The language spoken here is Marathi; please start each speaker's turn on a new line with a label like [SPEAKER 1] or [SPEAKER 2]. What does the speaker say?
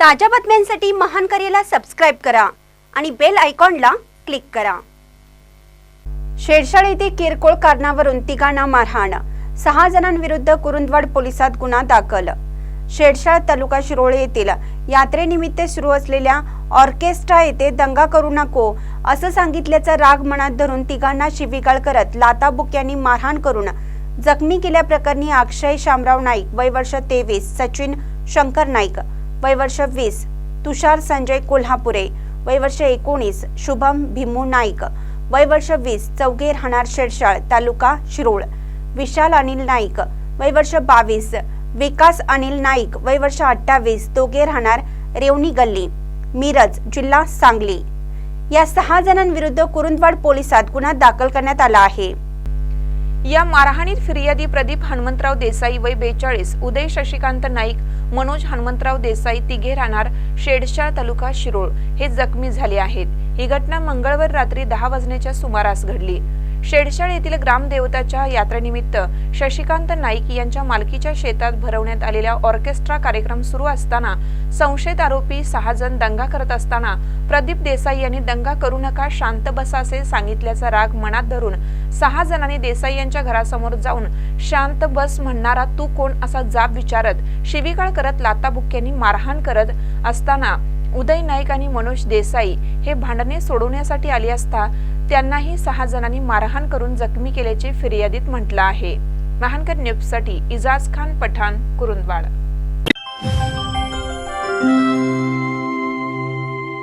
[SPEAKER 1] ताज्या बातम्यांसाठी महान करेला सबस्क्राईब करा आणि बेल आयकॉनला क्लिक करा. शेरशाळ येथे किरकोळ कारणावरून तिघांना मारहाण. सहा जणांविरुद्ध कुरुंदवाड पोलिसात गुन्हा दाखल. शेरशाळ तालुका शिरोळे येथील यात्रेनिमित्त सुरू असलेल्या ऑर्केस्ट्रा येथे दंगा करू नको असं सांगितल्याचा राग मनात धरून तिघांना शिवीगाळ करत लाताबुक्यांनी मारहाण करून जखमी केल्याप्रकरणी अक्षय शामराव नाईक वय वर्ष तेवीस सचिन शंकर नाईक वय वर्ष वीस. तुषार संजय कोल्हापुरे. वय वर्ष एकोणीस शुभम भीमू नाईक. वय वर्ष वीस चौघे राहणार शेडशाळ तालुका शिरोळ. विशाल अनिल नाईक. वय वर्ष बावीस विकास अनिल नाईक. वय वर्ष अठ्ठावीस दोघे राहणार रेवणी गल्ली. मिरज जिल्हा सांगली. या सहा जणांविरुद्ध कुरुंदवाड पोलिसात गुन्हा दाखल करण्यात आला आहे.
[SPEAKER 2] या मारहाणीत फिर्यादी प्रदीप हनुमंतराव देसाई वय बेचाळीस उदय शशिकांत नाईक मनोज हनुमंतराव देसाई तिघे राहणार शेडशाळ तालुका शिरोळ. हे जखमी झाले आहेत. ही घटना मंगळवार रात्री दहा वाजण्याच्या सुमारास घडली. शेडशाळ येथील ग्रामदेवताच्या यात्रेनिमित्त शशिकांत नाईक यांच्या मालकीच्या शेतात भरवण्यात आलेल्या ऑर्केस्ट्रा कार्यक्रम सुरू असताना संशयित आरोपी सहा जण दंगा करत असताना प्रदीप देसाई यांनी दंगा करू नका शांत बसा असे सांगितल्याचा राग मनात धरून सहा जणांनी देसाई यांच्या घरासमोर जाऊन शांत बस म्हणणारा तू कोण असा जाब विचारत शिवीगाळ करत लाताबुक्क्यांनी मारहाण करत असताना उदय नाईक आणि मनोज देसाई हे भांडणे सोडवण्यासाठी आले असता त्यांनाही सहा जणांनी मारहाण करून जखमी केल्याचे फिर्यादीत म्हटलं आहे. महानकर न्यूजसाठी इजाज खान पठाण कुरुंदवाड.